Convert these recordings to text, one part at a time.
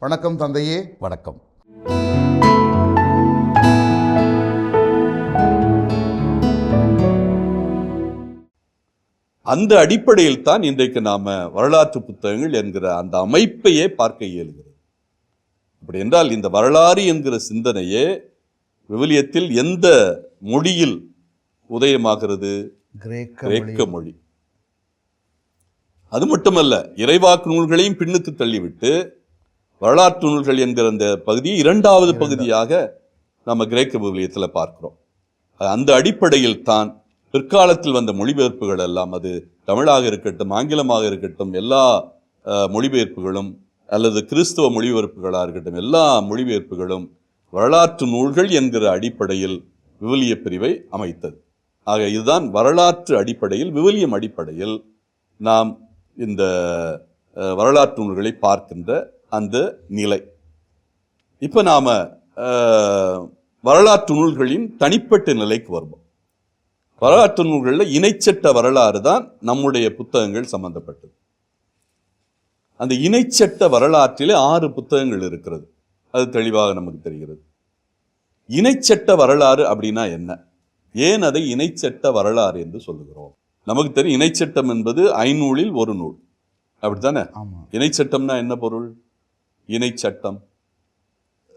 வணக்கம் தந்தையே வணக்கம். அந்த அடிப்படையில் தான் இன்றைக்கு நாம வரலாற்று புத்தகங்கள் என்கிற அந்த அமைப்பையே பார்க்க இயலுகிறது. அப்படி என்றால் இந்த வரலாறு என்கிற சிந்தனையே விவிலியத்தில் எந்த மொழியில் உதயமாகிறது? கிரேக்க கிரேக்க மொழி. அது மட்டுமல்ல இறைவாக்கு நூல்களையும் பின்னுக்கு தள்ளிவிட்டு வரலாற்று நூல்கள் என்கிற அந்த பகுதியை இரண்டாவது பகுதியாக நம்ம கிரேக்க விவிலியத்தில் பார்க்கிறோம். அந்த அடிப்படையில் தான் பிற்காலத்தில் வந்த மொழிபெயர்ப்புகள் எல்லாம் அது தமிழாக இருக்கட்டும் ஆங்கிலமாக இருக்கட்டும் எல்லா மொழிபெயர்ப்புகளும் அல்லது கிறிஸ்துவ மொழிபெயர்ப்புகளாக இருக்கட்டும் எல்லா மொழிபெயர்ப்புகளும் வரலாற்று நூல்கள் என்கிற அடிப்படையில் விவிலிய பிரிவை அமைத்தது. ஆக இதுதான் வரலாற்று அடிப்படையில் விவிலியம் அடிப்படையில் நாம் இந்த வரலாற்று நூல்களை பார்க்கின்ற அந்த நிலை. இப்போ நாம வரலாற்று நூல்களின் தனிப்பட்ட நிலைக்கு வருவோம். வரலாற்று நூல்களில் இணைச்சட்ட வரலாறு தான் நம்முடைய புத்தகங்கள் சம்பந்தப்பட்டது. அந்த இணைச்சட்ட வரலாற்றிலே ஆறு புத்தகங்கள் இருக்கிறது. அது தெளிவாக நமக்கு தெரிகிறது. இணைச்சட்ட வரலாறு அப்படின்னா என்ன? ஏன் அதை இணைச்சட்ட வரலாறு என்று சொல்லுகிறோம்? நமக்கு தெரியும் இணைச்சட்டம் என்பது ஐநூலில் ஒரு நூல். அப்படித்தானே? இணைச்சட்டம்னா என்ன பொருள்? இணைச்சட்டம்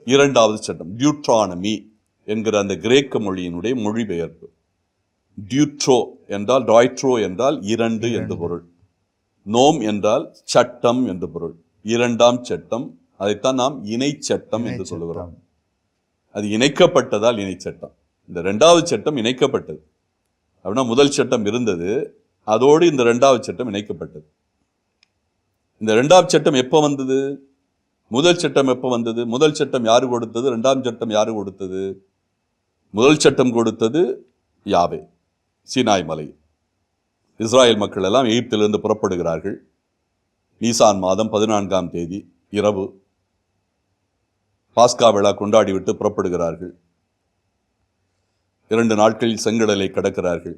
இரண்டாவது சட்டம் டியூட்ரானமி என்கிற அந்த கிரேக்க மொழியினுடைய மொழிபெயர்ப்பு. டியூட்ரோ என்றால் டாய்ட்ரோ என்றால் இரண்டு என்று பொருள். நோம் என்றால் சட்டம் என்று பொருள். இரண்டாம் சட்டம் அதைத்தான் நாம் இணைச்சட்டம் என்று சொல்லுகிறோம். அது இணைக்கப்பட்டதால் இணைச்சட்டம். இந்த ரெண்டாவது சட்டம் இணைக்கப்பட்டது. அப்படின்னா முதல் சட்டம் இருந்தது அதோடு இந்த ரெண்டாவது சட்டம் இணைக்கப்பட்டது. இந்த ரெண்டாவது சட்டம் எப்போ வந்தது? முதல் சட்டம் எப்போ வந்தது? முதல் சட்டம் யார் கொடுத்தது? ரெண்டாம் சட்டம் யார் கொடுத்தது? முதல் சட்டம் கொடுத்தது யாவே சீனாய் மலை. இஸ்ராயல் மக்கள் எல்லாம் எகிப்திலிருந்து புறப்படுகிறார்கள். நீசான் மாதம் பதினான்காம் தேதி இரவு. பாஸ்கா விழா கொண்டாடிவிட்டு புறப்படுகிறார்கள். இரண்டு நாட்களில் செங்கடலை கடக்கிறார்கள்.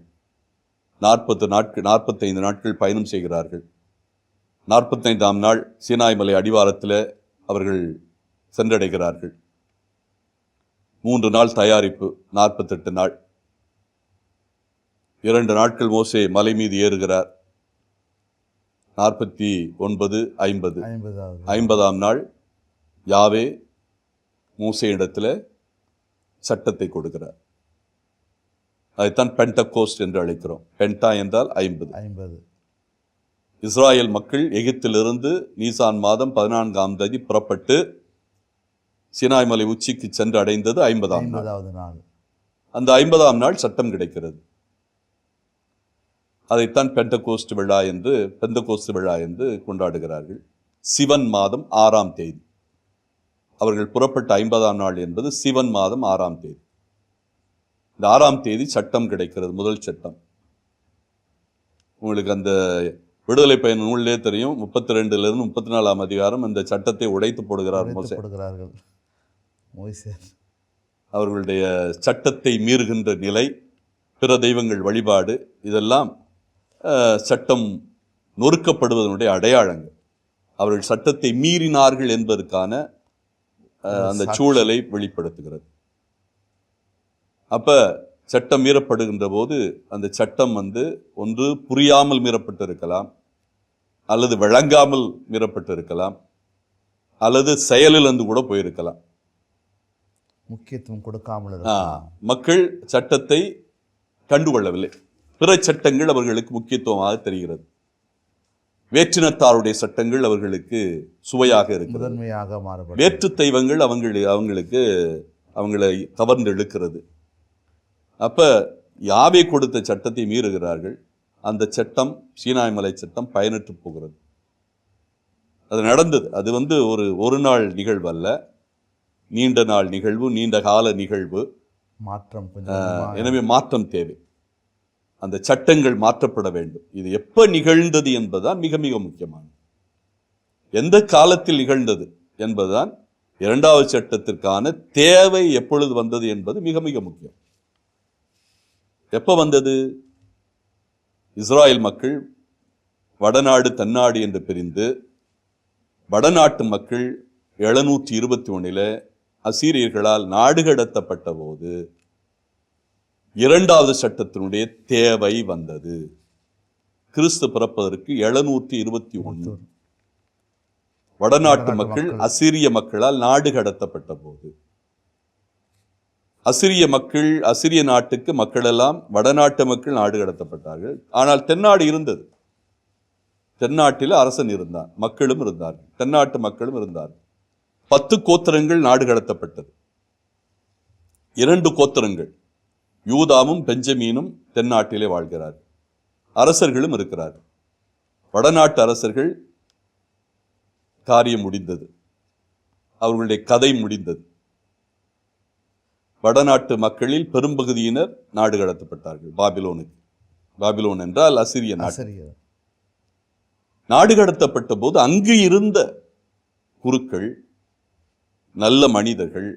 நாற்பத்து நாட்கள் நாற்பத்தைந்து நாட்கள் பயணம் செய்கிறார்கள். நாற்பத்தைந்தாம் நாள் சீனாய் மலை அடிவாரத்தில் அவர்கள் சென்றடைகிறார்கள். மூன்று நாள் தயாரிப்பு நாற்பத்தெட்டு நாள். இரண்டு நாட்கள் மோசே மலை மீது ஏறுகிறார். நாற்பத்தி ஒன்பது ஐம்பது. ஐம்பதாம் நாள் யாவே மூசே இடத்துல சட்டத்தை கொடுக்கிறார். அதைத்தான் பென்டகோஸ்ட் என்று அழைக்கிறோம். பென்டா என்றால் ஐம்பது. ஐம்பது. இஸ்ராயேல் மக்கள் எகிப்திலிருந்து நீசான் மாதம் பதினான்காம் தேதி புறப்பட்டு சினாய் மலை உச்சிக்கு சென்று அடைந்தது ஐம்பதாம் நாள். அந்த ஐம்பதாம் நாள் சட்டம் கிடைக்கிறது. அதைத்தான் பெண்டகோஸ்ட் விழா என்று பெந்தகோஸ்ட் விழா என்று கொண்டாடுகிறார்கள். சிவன் மாதம் ஆறாம் தேதி. அவர்கள் புறப்பட்ட ஐம்பதாம் நாள் என்பது சிவன் மாதம் ஆறாம் தேதி. இந்த ஆறாம் தேதி சட்டம் கிடைக்கிறது முதல் சட்டம். உங்களுக்கு அந்த விடுதலை பயன் நூலிலே தெரியும். முப்பத்தி ரெண்டுல இருந்து முப்பத்தி நாலாம் அதிகாரம் அந்த சட்டத்தை உடைத்து போடுகிறார் மோசே. மோய்சேஸ் அவர்களுடைய சட்டத்தை மீறுகின்ற நிலை பிற தெய்வங்கள் வழிபாடு இதெல்லாம் சட்டம் நொறுக்கப்படுவதனுடைய அடையாளங்கள். அவர்கள் சட்டத்தை மீறினார்கள் என்பதற்கான அந்த சூழலை வெளிப்படுத்துகிறது. அப்ப சட்டம் மீறப்படுகின்ற போது அந்த சட்டம் வந்து ஒன்று புரியாமல் மீறப்பட்டிருக்கலாம் அல்லது வழங்காமல் மீறப்பட்டு இருக்கலாம் அல்லது செயலிழந்து கூட போயிருக்கலாம். முக்கியத்துவம் கொடுக்காமல். மக்கள் சட்டத்தை கண்டுகொள்ளவில்லை. பிற சட்டங்கள் அவர்களுக்கு முக்கியத்துவமாக தெரிகிறது. வேற்றினத்தாருடைய சட்டங்கள் அவர்களுக்கு சுவையாக இருக்கிறது. வேற்று தெய்வங்கள் அவங்களு அவங்களுக்கு அவங்களை கவர்ந்து இழுக்கிறது. அப்ப யாவே கொடுத்த சட்டத்தை மீறுகிறார்கள். அந்த சட்டம் சீனாய் மலை சட்டம் பயனற்று போகிறது. அது நடந்தது. அது வந்து ஒரு ஒரு நாள் நிகழ்வு அல்ல. நீண்ட நாள் நிகழ்வு நீண்ட கால நிகழ்வு. மாற்றம் எனவே மாற்றம் தேவை. அந்த சட்டங்கள் மாற்றப்பட வேண்டும். இது எப்ப நிகழ்ந்தது என்பதுதான் மிக மிக முக்கியமானது. எந்த காலத்தில் நிகழ்ந்தது என்பதுதான் இரண்டாவது சட்டத்திற்கான தேவை எப்பொழுது வந்தது என்பது மிக மிக முக்கியம். எப்ப வந்தது? இஸ்ராயல் மக்கள் வடநாடு தன்னாடு என்று பிரிந்து வடநாட்டு மக்கள் எழுநூற்றி இருபத்தி ஒன்றில் அசீரியர்களால் நாடு கடத்தப்பட்ட போது இரண்டாவது சட்டத்தினுடைய தேவை வந்தது. கிறிஸ்து பிறப்பதற்கு எழுநூற்றி இருபத்தி ஒன்று வடநாட்டு மக்கள். அசிரிய மக்களால் நாடு கடத்தப்பட்ட போது. அசிரிய மக்கள் அசிரிய நாட்டுக்கு மக்கள் எல்லாம் வடநாட்டு மக்கள் நாடு கடத்தப்பட்டார்கள். ஆனால் தென்னாடு இருந்தது. தென்னாட்டில் அரசன் இருந்தான் மக்களும் இருந்தார்கள் தென்னாட்டு மக்களும் இருந்தார்கள். பத்து கோத்திரங்கள் நாடு கடத்தப்பட்டது. இரண்டு கோத்திரங்கள் யூதாமும் பெஞ்சமீனும் தென்னாட்டிலே வாழ்கிறார் அரசர்களும் இருக்கிறார் வடநாட்டு அரசர்கள் காரியம் முடிந்தது. அவர்களுடைய கதை முடிந்தது. வடநாட்டு மக்களில் பெரும்பகுதியினர் நாடு கடத்தப்பட்டார்கள். பாபிலோனுக்கு. பாபிலோன் என்றால் அசிரிய நாடு. நாடு கடத்தப்பட்ட போது அங்கு இருந்த குருக்கள் நல்ல மனிதர்கள்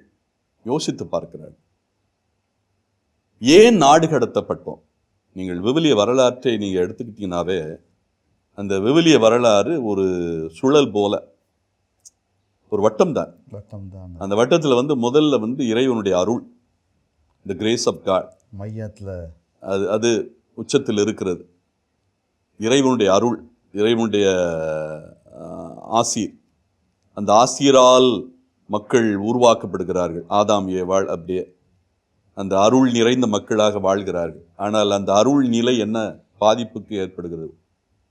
யோசித்து பார்க்கிறார்கள். ஏன் நாடு கடத்தப்பட்டோம்? நீங்கள் விவிலிய வரலாற்றை நீங்க எடுத்துக்கிட்டீங்கன்னாவே அந்த விவிலிய வரலாறு ஒரு சுழல் போல. ஒரு வட்டம் தான் வட்டம் தான் அந்த வட்டத்தில் வந்து முதல்ல வந்து இறைவனுடைய அருள். இந்த கிரேஸ் ஆஃப் காட் மையத்துல. அது அது உச்சத்தில் இருக்கிறது. இறைவனுடைய அருள் இறைவனுடைய ஆசீர். அந்த ஆசீரால் மக்கள் உருவாக்கப்படுகிறார்கள். ஆதாம் ஏவாள் அப்படியே. அந்த அருள் நிறைந்த மக்களாக வாழ்கிறார்கள். ஆனால் அந்த அருள் நிலை என்ன? பாதிப்புக்கு ஏற்படுகிறது.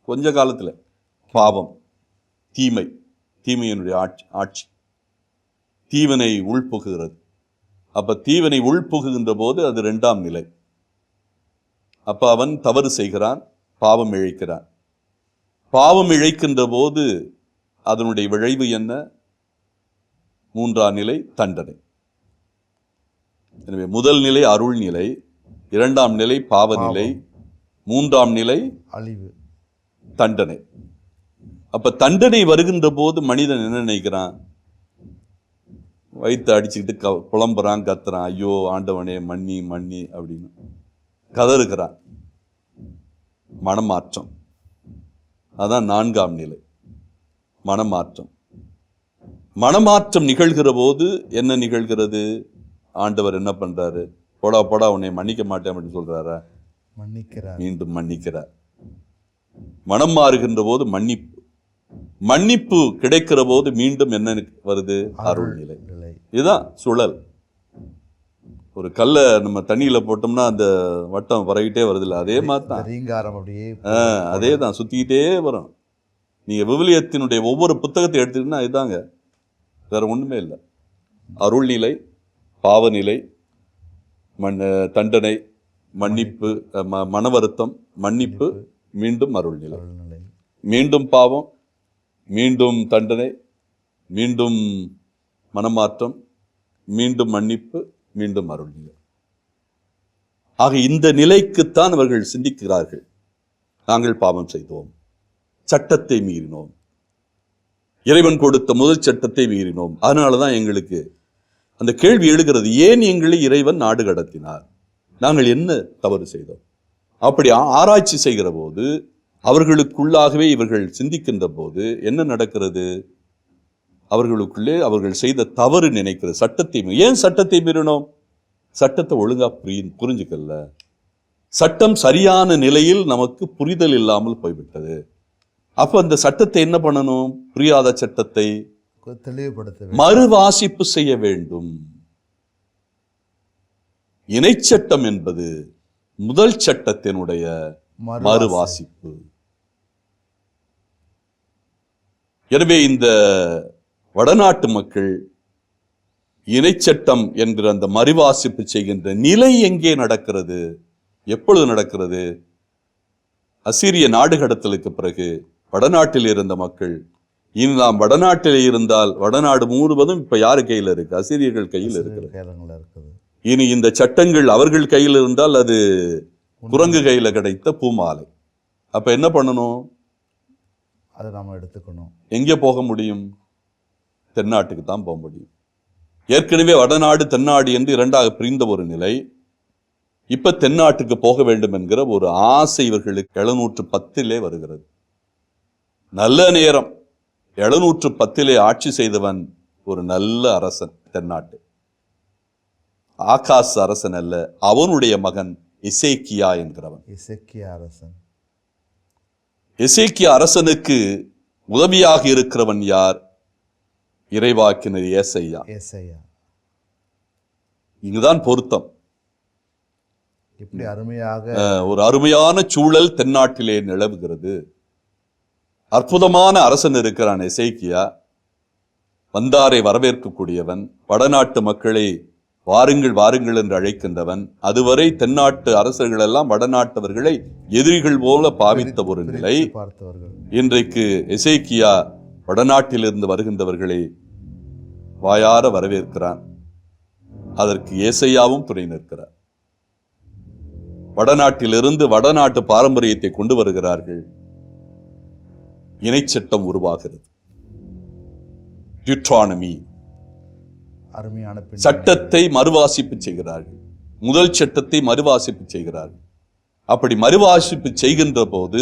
கொஞ்ச காலத்தில் பாவம் தீமை தீமையினுடைய ஆட்சி ஆட்சி. தீவனை உள்புகுகிறது. அப்ப தீவனை உள்புகுகின்ற போது அது இரண்டாம் நிலை. அப்ப அவன் தவறு செய்கிறான் பாவம் இழைக்கிறான். பாவம் இழைக்கின்ற போது அதனுடைய விளைவு என்ன? மூன்றாம் நிலை தண்டனை. எனவே முதல் நிலை அருள் நிலை இரண்டாம் நிலை பாவநிலை மூன்றாம் நிலை அழிவு. தண்டனை. அப்ப தண்டனை வருகின்ற போது மனிதன் என்ன நினைக்கிறான்? வயிற்று அடிச்சுக்கிட்டு க புலம்புறான் கத்துறான். ஐயோ ஆண்டவனே மன்னி மன்னி அப்படின்னு. கதறுகிறான். மனமாற்றம். அதான் நான்காம் நிலை. மனமாற்றம். மனமாற்றம் நிகழ்கிற போது என்ன நிகழ்கிறது? ஆண்டவர் என்ன பண்றாரு? போடா போடா உன்னை மன்னிக்க மாட்டேன் அப்படின்னு சொல்றாரா? மன்னிக்கிறார். மீண்டும் மன்னிக்கிறார். மனம் மாறுகின்ற போது மன்னிப்பு. மன்னிப்பு கிடைக்கிற போது மீண்டும் என்ன வருது? அருள் நிலை நிலை இதுதான் சுழல். ஒரு கல்லை நம்ம தண்ணியில போட்டோம்னா அந்த வட்டம் பரவிட்டே வருதுல்ல. அதே மாதிரி தான் ரீங்காரம் அப்படியே அதே தான். சுத்திக்கிட்டே வரும். நீங்க விவிலியத்தினுடைய ஒவ்வொரு புத்தகத்தை எடுத்துக்கிட்டா இதாங்க வேற ஒண்ணுமே இல்லை. அருள்நிலை பாவநிலை மண் தண்டனை மன்னிப்பு ம- மன வருத்தம் மன்னிப்பு. மீண்டும் அருள்நிலை. நிலை மீண்டும் பாவம் மீண்டும் தண்டனை மீண்டும் மனமாற்றம் மீண்டும் மன்னிப்பு மீண்டும் அருள்நிலை. ஆக இந்த நிலைக்குத்தான் அவர்கள் சிந்திக்கிறார்கள். நாங்கள் பாவம் செய்தோம். சட்டத்தை மீறினோம். இறைவன் கொடுத்த முதல் சட்டத்தை மீறினோம். அதனால தான் எங்களுக்கு அந்த கேள்வி எழுகிறது ஏன் எங்களை இறைவன் நாடு கடத்தினார்? நாங்கள் என்ன தவறு செய்தோம்? அப்படி ஆராய்ச்சி செய்கிற போது அவர்களுக்குள்ளாகவே இவர்கள் சிந்திக்கின்ற போது என்ன நடக்கிறது? அவர்களுக்குள்ளே அவர்கள் செய்த தவறு நினைக்கிறது சட்டத்தை ஏன் சட்டத்தை மீறினோம்? சட்டத்தை ஒழுங்கா புரி புரிஞ்சுக்கல. சட்டம் சரியான நிலையில் நமக்கு புரிதல் இல்லாமல் போய்விட்டது. அப்ப அந்த சட்டத்தை என்ன பண்ணணும்? புரியாத சட்டத்தை தெளிவுபடுத்த. மறுவாசிப்பு செய்ய வேண்டும். இணைச்சட்டம் என்பது முதல் சட்டத்தினுடைய மறுவாசி- மறுவாசிப்பு. எனவே இந்த வடநாட்டு மக்கள் இணைச்சட்டம் என்கிற அந்த மறுவாசிப்பு செய்கின்ற நிலை எங்கே நடக்கிறது? எப்பொழுது நடக்கிறது? அசீரிய நாடு கடத்தலுக்கு பிறகு வடநாட்டில் இருந்த மக்கள் இனி நாம் வடநாட்டில் இருந்தால் வடநாடு முழுவதும் இப்ப யாரு கையில இருக்கு? அசீரியர்கள் கையில் இருக்கிறது. இனி இந்த சட்டங்கள் அவர்கள் கையில் இருந்தால் அது குரங்கு கையில கிடைத்த பூமாலை. அப்ப என்ன பண்ணணும்? அதை நாம எடுத்துக்கணும். எங்கே போக முடியும்? தென்னாட்டுக்கு தான் போக முடியும். ஏற்கனவே வடநாடு தென்னாடு என்று இரண்டாக பிரிந்த ஒரு நிலை இப்ப தென்னாட்டுக்கு போக வேண்டும் என்கிற ஒரு ஆசை இவர்களுக்கு எழுநூற்று பத்திலே வருகிறது. நல்ல நேரம். எழுநூற்று பத்திலே ஆட்சி செய்தவன் ஒரு நல்ல அரசன் தென்னாட்டு. ஆகாஸ் அரசன் அல்ல அவனுடைய மகன் இசேக்கியா என்கிறவன். இசக்கிய அரசன். எசேக்கியா அரசனுக்கு உதவியாக இருக்கிறவன் யார்? இறைவாக்கினர் ஏசையா. ஏசையா. இங்குதான் பொருத்தம். இப்படி அருமையாக ஒரு அருமையான சூழல் தென்னாட்டிலே நிலவுகிறது. அற்புதமான அரசன் இருக்கிறான் எசேக்கியா. வந்தாரை வரவேற்கக்கூடியவன். வடநாட்டு மக்களை வாருங்கள் வாருங்கள் என்று அழைக்கின்றவன் அதுவரை தென்னாட்டு அரசர்கள் எல்லாம் வடநாட்டவர்களை எதிரிகள் போல பாவித்த ஒரு நிலை. இன்றைக்கு எசேக்கியா வடநாட்டிலிருந்து வருகின்றவர்களை வாயார வரவேற்கிறான். அதற்கு ஏசையாவும் துணை நிற்கிறார். வடநாட்டிலிருந்து வடநாட்டு பாரம்பரியத்தை கொண்டு வருகிறார்கள். இணைச்சட்டம் உருவாகிறது. டியூட்ரானமி அருமையான பின் சட்டத்தை மறுவாசிப்பு செய்கிறார்கள். முதல் சட்டத்தை மறுவாசிப்பு செய்கிறார்கள். அப்படி மறுவாசிப்பு செய்கின்ற போது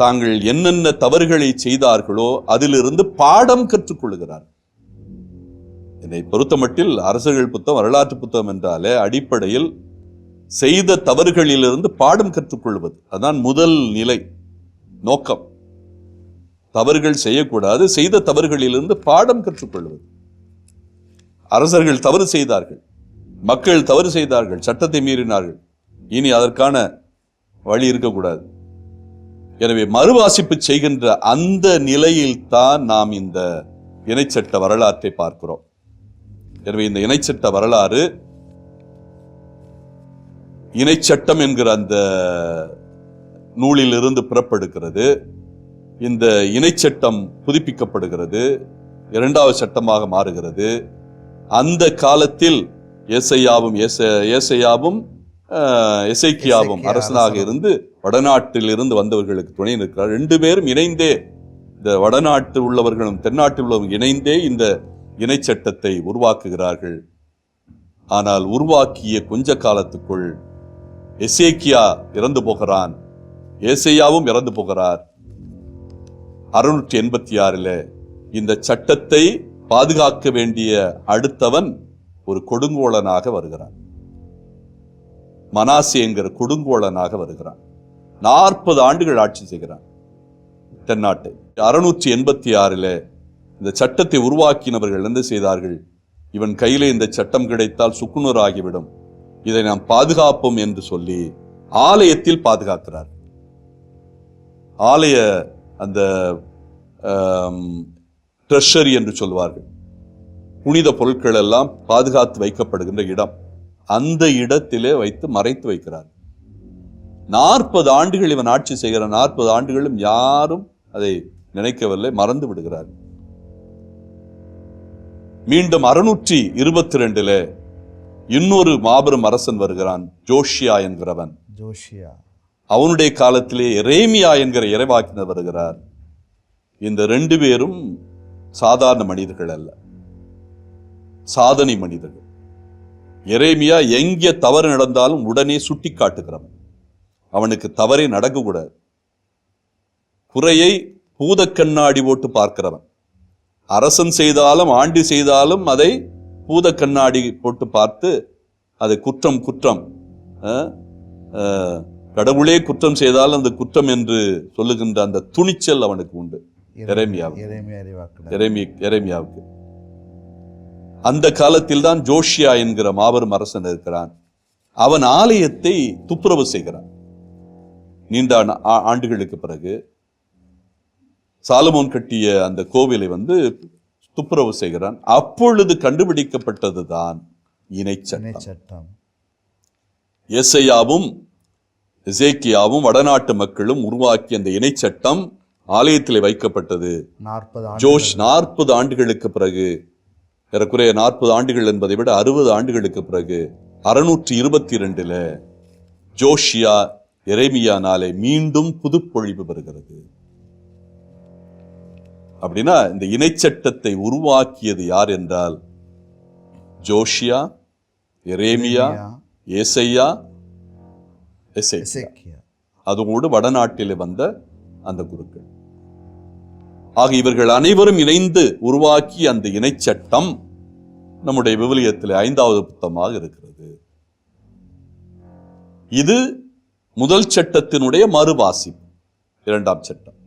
தாங்கள் என்னென்ன தவறுகளை செய்தார்களோ அதிலிருந்து பாடம் கற்றுக்கொள்கிறார்கள் என்னை பொறுத்தமட்டில் அரசர்கள் புத்தகம் வரலாற்று புத்தகம் என்றாலே அடிப்படையில் செய்த தவறுகளிலிருந்து பாடம் கற்றுக்கொள்வது. அதான் முதல் நிலை நோக்கம். தவறுகள் செய்யக்கூடாது செய்த தவறுகளிலிருந்து பாடம் கற்றுக்கொள்வது. அரசர்கள் தவறு செய்தார்கள். மக்கள் தவறு செய்தார்கள். சட்டத்தை மீறினார்கள். இனி அதற்கான வழி இருக்கக்கூடாது. எனவே மறுவாசிப்பு செய்கின்ற அந்த நிலையில் தான் நாம் இந்த இணைச்சட்ட வரலாற்றை பார்க்கிறோம். எனவே இந்த இணைச்சட்ட வரலாறு இணைச்சட்டம் என்கிற அந்த நூலிலிருந்து புறப்படுகிறது. இந்த இணைச்சட்டம் புதுப்பிக்கப்படுகிறது. இரண்டாவது சட்டமாக மாறுகிறது. அந்த காலத்தில் ஏசையாவும் ஏச- ஏசையாவும் எசேக்கியாவும் எசேக்கியா அரசனாக. இருந்து வடநாட்டில் இருந்து வந்தவர்களுக்கு துணை நிற்கிறார். ரெண்டு பேரும் இணைந்தே இந்த வடநாட்டு உள்ளவர்களும் தென்னாட்டில் உள்ளவர்களும் இணைந்தே இந்த இணைச்சட்டத்தை உருவாக்குகிறார்கள். ஆனால் உருவாக்கிய கொஞ்ச காலத்துக்குள் எசேக்கியா இறந்து போகிறான். ஏசையாவும் இறந்து போகிறார். அறுநூற்றி எண்பத்தி ஆறில் இந்த சட்டத்தை பாதுகாக்க வேண்டிய அடுத்தவன் ஒரு கொடுங்கோலனாக வருகிறான். மனாசி என்கிற கொடுங்கோலனாக வருகிறான். நாற்பது ஆண்டுகள் ஆட்சி செய்கிறான். தென்னாட்டை. அறுநூற்றி எண்பத்தி ஆறில் இந்த சட்டத்தை உருவாக்கினவர்கள் என்ன செய்தார்கள்? இவன் கையிலே இந்த சட்டம் கிடைத்தால் சுக்குநூறு ஆகிவிடும் இதை நாம் பாதுகாப்போம் என்று சொல்லி ஆலயத்தில் பாதுகாக்கிறார். ஆலய அந்த ட்ரெஷரி என்று சொல்வார்கள். புனித பொருட்கள் எல்லாம் பாதுகாத்து வைக்கப்படுகின்ற இடம். அந்த இடத்திலே வைத்து மறைத்து வைக்கிறார். நாற்பது ஆண்டுகள் இவன் ஆட்சி செய்கிற நாற்பது ஆண்டுகளும் யாரும் அதை நினைக்கவில்லை மறந்து விடுகிறார். மீண்டும் அறுநூற்றி இருபத்தி ரெண்டுல இன்னொரு மாபெரும் அரசன் வருகிறான் ஜோஷியா என்கிறவன். ஜோஷியா. அவனுடைய காலத்திலே எரேமியா என்கிற இறைவாக்கினர் வருகிறார். இந்த ரெண்டு பேரும் சாதாரண மனிதர்கள் அல்ல. சாதனை மனிதர்கள். எரேமியா எங்கே தவறு நடந்தாலும் உடனே சுட்டி காட்டுகிறவன். அவனுக்கு தவறே நடக்கக்கூடாது. குறையை பூத கண்ணாடி போட்டு பார்க்கிறவன். அரசன் செய்தாலும் ஆண்டி செய்தாலும் அதை பூத கண்ணாடி போட்டு பார்த்து அது குற்றம் குற்றம் கடவுளே குற்றம் செய்தால் அந்த குற்றம் என்று சொல்லுகின்ற அந்த துணிச்சல் அவனுக்கு உண்டு. எரேமியாவுக்கு. அந்த காலத்தில் தான் ஜோஷியா என்கிற மாபெரும் அரசன் இருக்கிறான். அவன் ஆலயத்தை துப்புரவு செய்கிறான். நீண்ட ஆண்டுகளுக்கு பிறகு சாலமோன் கட்டிய அந்த கோவிலை வந்து துப்புரவு செய்கிறான். அப்பொழுது கண்டுபிடிக்கப்பட்டதுதான் இணைச்சட்டம். இணை சட்டம் எசையாவும் எசேக்கியாவும் வடநாட்டு மக்களும் உருவாக்கிய அந்த இணைச்சட்டம் ஆலயத்தில் வைக்கப்பட்டது. நாற்பது ஜோஷ் நாற்பது ஆண்டுகளுக்கு பிறகு ஏறக்குறைய நாற்பது ஆண்டுகள் என்பதை விட அறுபது ஆண்டுகளுக்கு பிறகு அறுநூற்றி இருபத்தி இரண்டுல ஜோஷியா எரேமியானாலே மீண்டும் புதுப்பொழிவு பெறுகிறது அப்படின்னா இந்த இணைச்சட்டத்தை உருவாக்கியது யார் என்றால் ஜோஷியா எரேமியா ஏசையா அதோடு வடநாட்டிலே வந்த அந்த குருக்கள். ஆக இவர்கள் அனைவரும் இணைந்து உருவாக்கி அந்த இணைச்சட்டம் நம்முடைய விவிலியத்தில் ஐந்தாவது புத்தமாக இருக்கிறது. இது முதல் சட்டத்தினுடைய மறுவாசி இரண்டாம் சட்டம்.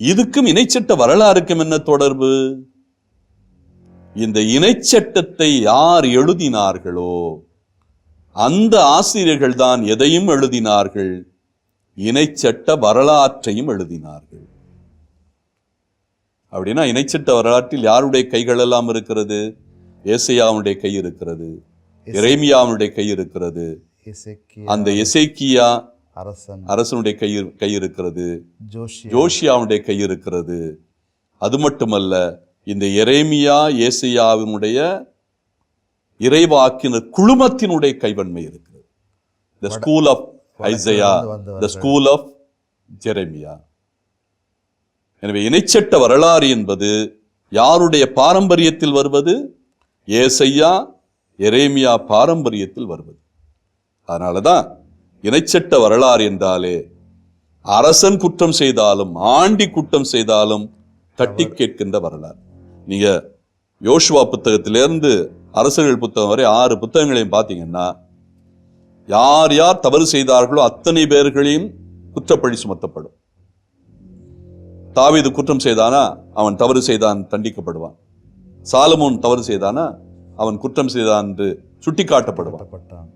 இதுக்கும் இணைச்சட்ட வரலாறுக்கும் என்ன தொடர்பு? இந்த இணைச்சட்டத்தை யார் எழுதினார்களோ அந்த ஆசிரியர்கள் தான் எதையும் எழுதினார்கள் இணைச்சட்ட வரலாற்றையும் எழுதினார்கள். அப்படின்னா இணைச்சட்ட வரலாற்றில் யாருடைய கைகள் எல்லாம் இருக்கிறது? ஏசையாவுடைய கை இருக்கிறது. எரேமியாவுடைய கை இருக்கிறது. அந்த எசேக்கியா அரசன். அரசனுடைய கை கை இருக்கிறது. ஜோஷியா ஜோஷியாவுடைய கை இருக்கிறது. அது மட்டுமல்ல இந்த எரேமியா ஏசையாவினுடைய இறைவாக்கினர் குழுமத்தினுடைய கைவன்மை இருக்கிறது. The school of Isaiah the. School of Jeremiah எனவே இணைச்சட்ட வரலாறு என்பது யாருடைய பாரம்பரியத்தில் வருவது? ஏசையா எரேமியா பாரம்பரியத்தில் வருவது. அதனாலதான் இணைச்சட்ட வரலாறு என்றாலே அரசன் குற்றம் செய்தாலும் ஆண்டி குற்றம் செய்தாலும் தட்டி கேட்கின்ற வரலாறு. நீங்க யோசுவா புத்தகத்திலிருந்து அரசர்கள் புத்தகம் வரை ஆறு புத்தகங்களையும் பார்த்தீங்கன்னா யார் யார் தவறு செய்தார்களோ அத்தனை பேர்களையும் குற்றப்பழி சுமத்தப்படும். தாவீது குற்றம் செய்தானா? அவன் தவறு செய்தான் தண்டிக்கப்படுவான். சாலமோன் தவறு செய்தானா? அவன் குற்றம் செய்தான் என்று சுட்டிக்காட்டப்படுவான்.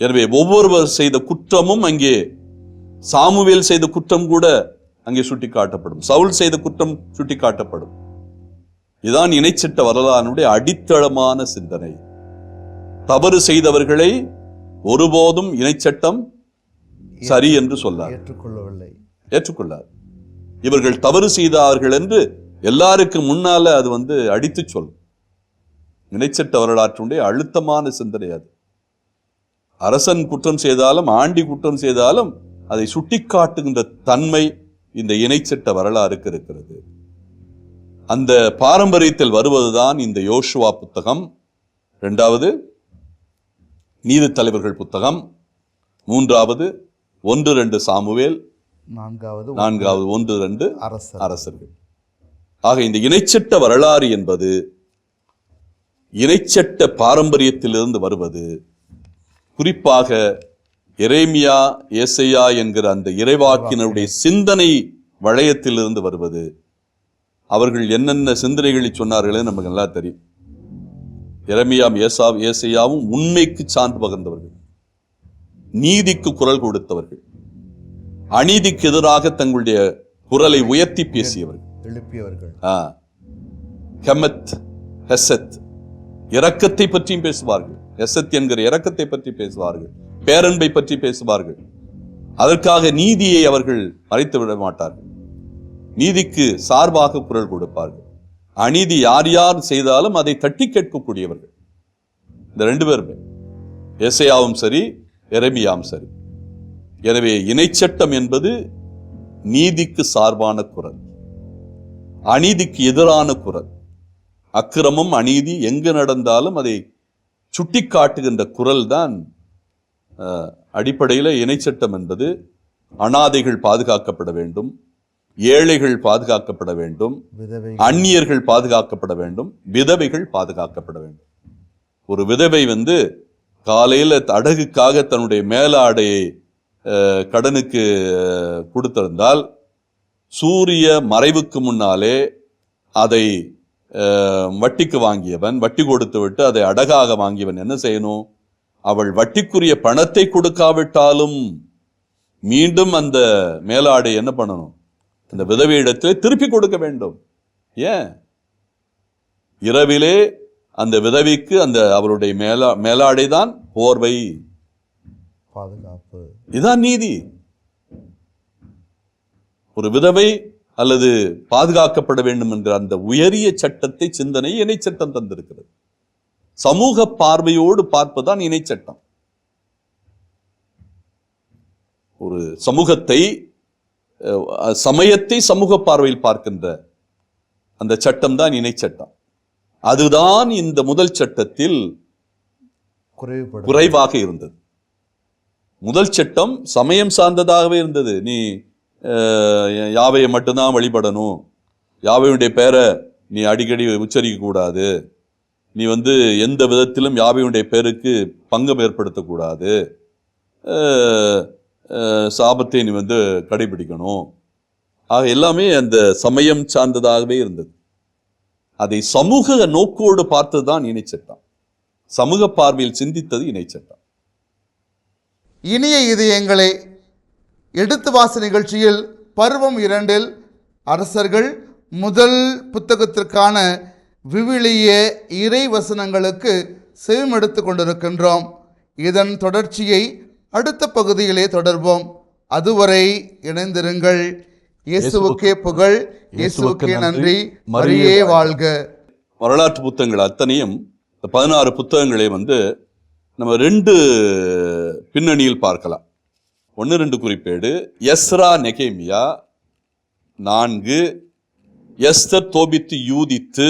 எனவே ஒவ்வொருவர் செய்த குற்றமும் அங்கே சாமுவேல் செய்த குற்றம் கூட அங்கே சுட்டிக்காட்டப்படும். சவுல் செய்த குற்றம் சுட்டிக்காட்டப்படும். இதான் இணைச்சிட்ட வரலாறுடைய அடித்தளமான சிந்தனை. தவறு செய்தவர்களை ஒருபோதும் இணைச்சட்டம் சரி என்று சொல்லார் ஏற்றுக்கொள்ளவில்லை. ஏற்றுக்கொள்ளார் இவர்கள் தவறு செய்தார்கள் என்று எல்லாருக்கும் முன்னால அது வந்து அடித்து சொல்லும். இணைச்சட்ட வரலாற்றுடைய அழுத்தமான சிந்தனை அது. அரசன் குற்றம் செய்தாலும் ஆண்டி குற்றம் செய்தாலும் அதை சுட்டிக்காட்டுகின்ற தன்மை இந்த இணைச்சட்ட வரலாறுக்கு இருக்கிறது. அந்த பாரம்பரியத்தில் வருவதுதான் இந்த யோசுவா புத்தகம். இரண்டாவது நீதி தலைவர்கள் புத்தகம். மூன்றாவது ஒன்று ரெண்டு சாமுவேல். நான்காவது நான்காவது ஒன்று ரெண்டு அரசர் அரசர்கள். ஆக இந்த இணைச்சட்ட வரலாறு என்பது இணைச்சட்ட பாரம்பரியத்திலிருந்து வருவது. குறிப்பாக எரேமியா ஏசையா என்கிற அந்த இறைவாக்கினருடைய சிந்தனை வளையத்திலிருந்து வருவது. அவர்கள் என்னென்ன சிந்தனைகளை சொன்னார்களே நமக்கு நல்லா தெரியும். எரேமியாம் ஏசா ஏசையாவும் உண்மைக்கு சான்று பகர்ந்தவர்கள். நீதிக்கு குரல் கொடுத்தவர்கள். அநீதிக்கு எதிராக தங்களுடைய குரலை உயர்த்தி பேசியவர்கள். எழுப்பியவர்கள். ஹெமத் ஹெசத் இரக்கத்தை பற்றியும் பேசுவார்கள். ஹெசத் என்கிற இரக்கத்தை பற்றி பேசுவார்கள். பேரன்பை பற்றி பேசுவார்கள். அதற்காக நீதியை அவர்கள் மறைத்து விட மாட்டார்கள். நீதிக்கு சார்பாக குரல் கொடுப்பார்கள். அநீதி யார் யார் செய்தாலும் அதை தட்டி கேட்கக்கூடியவர்கள். இந்த ரெண்டு பேருமே. எசையாவும் சரி எரேமியாவும் சரி. எனவே இணைச்சட்டம் என்பது நீதிக்கு சார்பான குரல். அநீதிக்கு எதிரான குரல். அக்கிரமம் அநீதி எங்கு நடந்தாலும் அதை சுட்டிக்காட்டுகின்ற குரல் தான் அடிப்படையில் இணைச்சட்டம் என்பது. அனாதைகள் பாதுகாக்கப்பட வேண்டும். ஏழைகள் பாதுகாக்கப்பட வேண்டும். அந்நியர்கள் பாதுகாக்கப்பட வேண்டும். விதவைகள் பாதுகாக்கப்பட வேண்டும். ஒரு விதவை வந்து காலையில அடகுக்காக தன்னுடைய மேலாடையை கடனுக்கு கொடுத்திருந்தால் சூரிய மறைவுக்கு முன்னாலே அதை வட்டிக்கு வாங்கியவன் வட்டி கொடுத்து விட்டு அதை அடகாக வாங்கியவன் என்ன செய்யணும்? அவள் வட்டிக்குரிய பணத்தை கொடுக்காவிட்டாலும் மீண்டும் அந்த மேலாடை என்ன பண்ணணும்? அந்த விதவையிடத்திலே திருப்பி கொடுக்க வேண்டும். ஏன்? இரவிலே அந்த விதவிக்கு அந்த அவருடைய மேலா மேலாடை தான் போர்வை. பாதுகாப்பு. இதுதான் நீதி. ஒரு விதவை அல்லது பாதுகாக்கப்பட வேண்டும் என்கிற அந்த உயரிய சட்டத்தை சிந்தனை இணை சட்டம் தந்திருக்கிறது. சமூக பார்வையோடு பார்ப்பதுதான் இணை சட்டம். ஒரு சமூகத்தை சமயத்தை சமூக பார்வையில் பார்க்கின்ற அந்த சட்டம் தான் இணை சட்டம். அதுதான் இந்த முதல் சட்டத்தில் குறைவாக இருந்தது. முதல் சட்டம் சமயம் சார்ந்ததாகவே இருந்தது. நீ யாவையை மட்டும்தான் வழிபடணும். யாவையுடைய பெயரை நீ அடிக்கடி உச்சரிக்க கூடாது நீ வந்து எந்த விதத்திலும் யாவையுடைய பேருக்கு பங்கம் ஏற்படுத்தக்கூடாது. சாபத்தை நீ வந்து கடைபிடிக்கணும். ஆக எல்லாமே அந்த சமயம் சார்ந்ததாகவே இருந்தது. அதை சமூக நோக்கோடு பார்த்தது தான் இணைச்சட்டம் சமூக பார்வையில் சிந்தித்தது இணைச்சட்டம் இனிய இதயங்களே எடுத்து வாச நிகழ்ச்சியில் பருவம் இரண்டில் அரசர்கள் முதல் புத்தகத்திற்கான விவிலிய இறை வசனங்களுக்கு செவிமெடுத்து கொண்டிருக்கின்றோம். இதன் தொடர்ச்சியை அடுத்த பகுதியிலே தொடர்வோம். அதுவரை இணைந்திருங்கள். இயேசுவுக்கே புகழ் இயேசுவுக்கே நன்றி. மரியே வாழ்க. வரலாற்று புத்தகங்கள் அத்தனையும் பதினாறு புத்தகங்களை வந்து நம்ம ரெண்டு பின்னணியில் பார்க்கலாம். ஒன்று ரெண்டு குறிப்பேடு. எஸ்ரா நெகேமியா. நான்கு எஸ்தர் தோபித்து யூதித்து